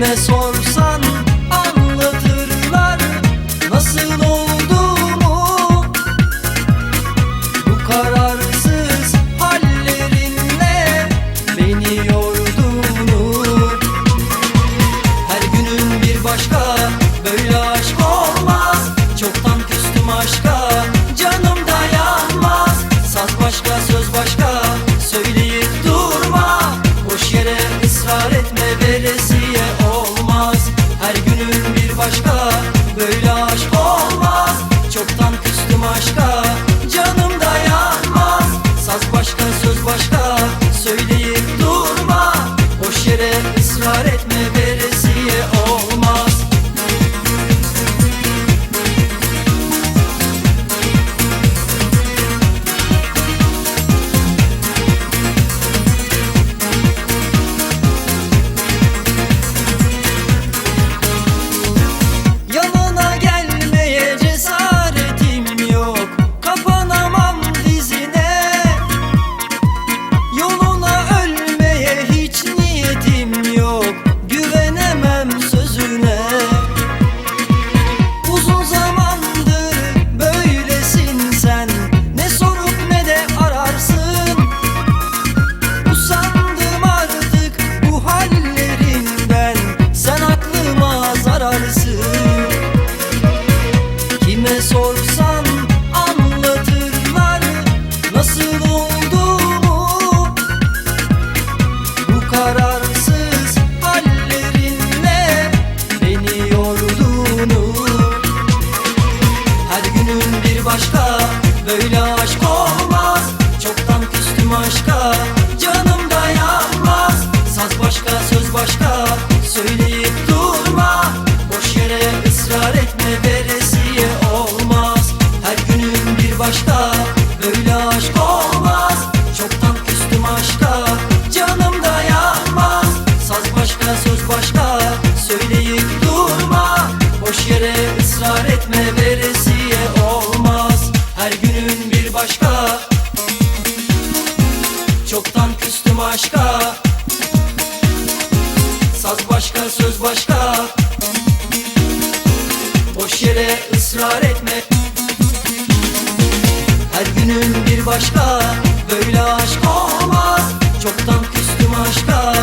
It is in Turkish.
Kime sorsan anlatırlar Nasıl olduğumu. Bu kararsız hallerinle Beni yorduğunu her günün bir başka Böyle aşk olmaz. Çoktan küstüm aşka Canım dayanmaz Saz başka söz başka Söyleyip durma. Boş yere ısrar etme Veresiye başka Böyle aşk olmaz. Çoktan küstüm aşka Nasıl olduğumu Bu kararsız hallerinle Beni yorduğunu her günün bir başka Böyle aşk olmaz. Çoktan küstüm aşka Canım dayanmaz. Saz başka söz başka Söyleyip başka söz başka. Söyleyip durma Boş yere ısrar etme veresiye olmaz. Her günün bir başka. Çoktan küstüm aşka. Saz başka söz başka. Boş yere ısrar etme. Her günün bir başka. Böyle aşk olmaz. Çoktan küstüm aşka